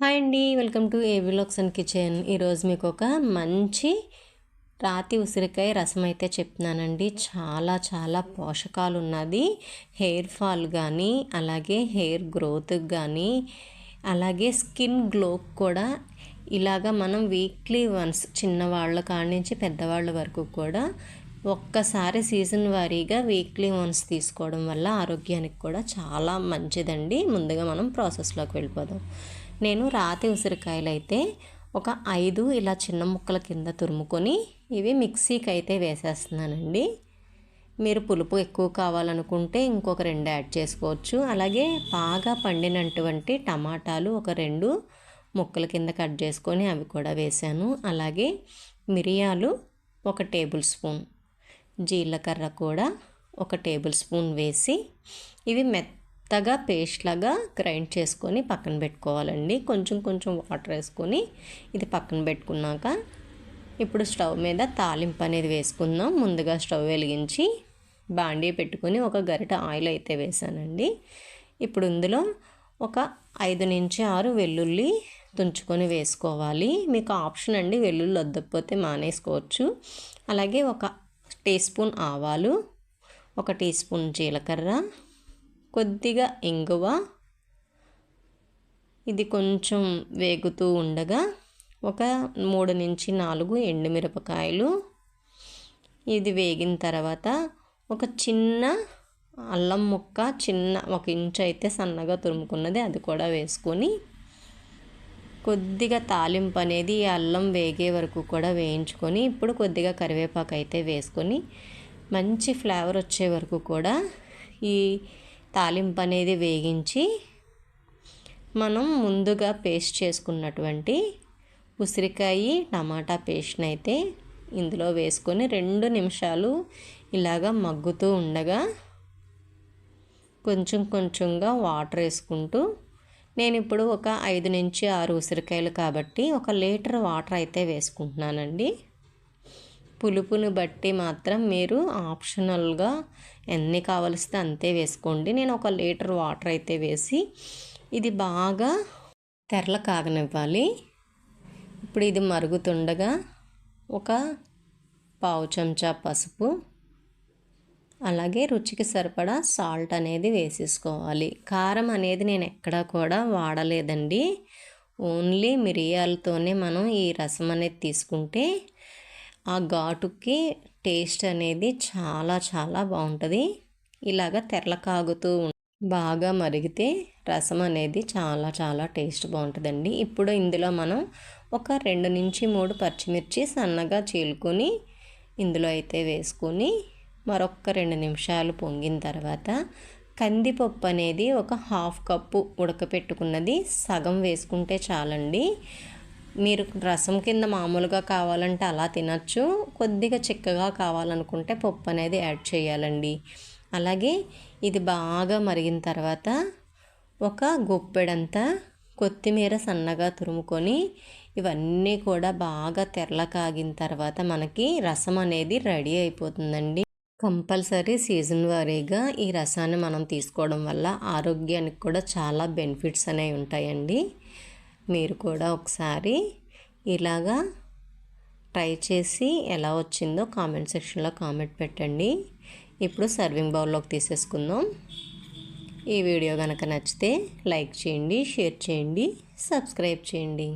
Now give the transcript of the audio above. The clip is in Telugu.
హాయ్ అండి వెల్కమ్ టు ఏ విలాక్స్ అండ్ కిచెన్. ఈరోజు మీకు ఒక మంచి రాతి ఉసిరికాయ రసం అయితే చెప్తున్నానండి. చాలా చాలా పోషకాలు ఉన్నది హెయిర్ ఫాల్ కానీ అలాగే హెయిర్ గ్రోత్కి కానీ అలాగే స్కిన్ గ్లోకి కూడా ఇలాగ మనం వీక్లీ వన్స్ చిన్నవాళ్ళ కాడి నుంచి పెద్దవాళ్ళ వరకు కూడా ఒక్కసారి సీజన్ వారీగా వీక్లీ వన్స్ తీసుకోవడం వల్ల ఆరోగ్యానికి కూడా చాలా మంచిదండి. ముందుగా మనం ప్రాసెస్లోకి వెళ్ళిపోదాం. నేను రాతి ఉసిరికాయలు అయితే ఒక ఐదు ఇలా చిన్న ముక్కల కింద తురుముకొని ఇవి మిక్సీకి అయితే వేసేస్తున్నానండి. మీరు పులుపు ఎక్కువ కావాలనుకుంటే ఇంకొక రెండు యాడ్ చేసుకోవచ్చు. అలాగే బాగా పండినటువంటి టమాటాలు ఒక రెండు ముక్కల కింద కట్ చేసుకొని అవి కూడా వేసాను. అలాగే మిరియాలు ఒక టేబుల్ స్పూన్ జీలకర్ర కూడా ఒక టేబుల్ స్పూన్ వేసి ఇవి మెత్త మెత్తగా పేస్ట్ లాగా గ్రైండ్ చేసుకొని పక్కన పెట్టుకోవాలండి. కొంచెం కొంచెం వాటర్ వేసుకొని ఇది పక్కన పెట్టుకున్నాక ఇప్పుడు స్టవ్ మీద తాలింపు అనేది వేసుకుందాం. ముందుగా స్టవ్ వెలిగించి బాండీ పెట్టుకొని ఒక గరిట ఆయిల్ అయితే వేసానండి. ఇప్పుడు ఇందులో ఒక ఐదు నుంచి ఆరు వెల్లుల్లి తుంచుకొని వేసుకోవాలి. మీకు ఆప్షన్ అండి వెల్లుల్లి వద్దకపోతే మానేసుకోవచ్చు. అలాగే ఒక టీ స్పూన్ ఆవాలు ఒక టీ స్పూన్ జీలకర్ర కొద్దిగా ఇంగువ. ఇది కొంచెం వేగుతూ ఉండగా ఒక మూడు నుంచి నాలుగు ఎండుమిరపకాయలు. ఇది వేగిన తర్వాత ఒక చిన్న అల్లం ముక్క చిన్న ఒక ఇంచు అయితే సన్నగా తురుముకున్నది అది కూడా వేసుకొని కొద్దిగా తాలింపు అనేది అల్లం వేగే వరకు కూడా వేయించుకొని ఇప్పుడు కొద్దిగా కరివేపాకు అయితే వేసుకొని మంచి ఫ్లేవర్ వచ్చే వరకు కూడా ఈ తాలింపు అనేది వేగించి మనం ముందుగా పేస్ట్ చేసుకున్నటువంటి ఉసిరికాయ టమాటా పేస్ట్ని అయితే ఇందులో వేసుకొని రెండు నిమిషాలు ఇలాగా మగ్గుతూ ఉండగా కొంచెం కొంచెంగా వాటర్ వేసుకుంటూ నేను ఇప్పుడు ఒక ఐదు నుంచి ఆరు ఉసిరికాయలు కాబట్టి ఒక లీటర్ వాటర్ అయితే వేసుకుంటున్నానండి. పులుపుని బట్టి మాత్రం మీరు ఆప్షనల్గా ఎన్ని కావలిస్తే అంతే వేసుకోండి. నేను ఒక లీటర్ వాటర్ అయితే వేసి ఇది బాగా తెరల కాగనివ్వాలి. ఇప్పుడు ఇది మరుగుతుండగా ఒక పావు చెంచా పసుపు అలాగే రుచికి సరిపడా సాల్ట్ అనేది వేసేసుకోవాలి. కారం అనేది నేను ఎక్కడా కూడా వాడలేదండి. ఓన్లీ మిరియాలతోనే మనం ఈ రసం అనేది తీసుకుంటే ఆ ఘాటుకి టేస్ట్ అనేది చాలా చాలా బాగుంటుంది. ఇలాగ తెరలకాగుతూ బాగా మరిగితే రసం అనేది చాలా చాలా టేస్ట్ బాగుంటుందండి. ఇప్పుడు ఇందులో మనం ఒక రెండు నుంచి మూడు పచ్చిమిర్చి సన్నగా చీలుకొని ఇందులో అయితే వేసుకొని మరొక రెండు నిమిషాలు పొంగిన తర్వాత కందిపప్పు అనేది ఒక హాఫ్ కప్పు ఉడకపెట్టుకున్నది. సగం వేసుకుంటే చాలండి. మీరు రసం కింద మామూలుగా కావాలంటే అలా తినచ్చు. కొద్దిగా చిక్కగా కావాలనుకుంటే పప్పు అనేది యాడ్ చేయాలండి. అలాగే ఇది బాగా మరిగిన తర్వాత ఒక గుప్పెడంతా కొత్తిమీర సన్నగా తురుముకొని ఇవన్నీ కూడా బాగా తెరల కాగిన తర్వాత మనకి రసం అనేది రెడీ అయిపోతుందండి. కంపల్సరీ సీజన్ వారీగా ఈ రసాన్ని మనం తీసుకోవడం వల్ల ఆరోగ్యానికి కూడా చాలా బెనిఫిట్స్ అనేవి ఉంటాయండి. మీరు కూడా ఒకసారి ఇలాగా ట్రై చేసి ఎలా వచ్చిందో కామెంట్ సెక్షన్లో కామెంట్ పెట్టండి. ఇప్పుడు సర్వింగ్ బౌల్లోకి తీసేసుకుందాం. ఈ వీడియో కనుక నచ్చితే లైక్ చేయండి షేర్ చేయండి సబ్స్క్రైబ్ చేయండి.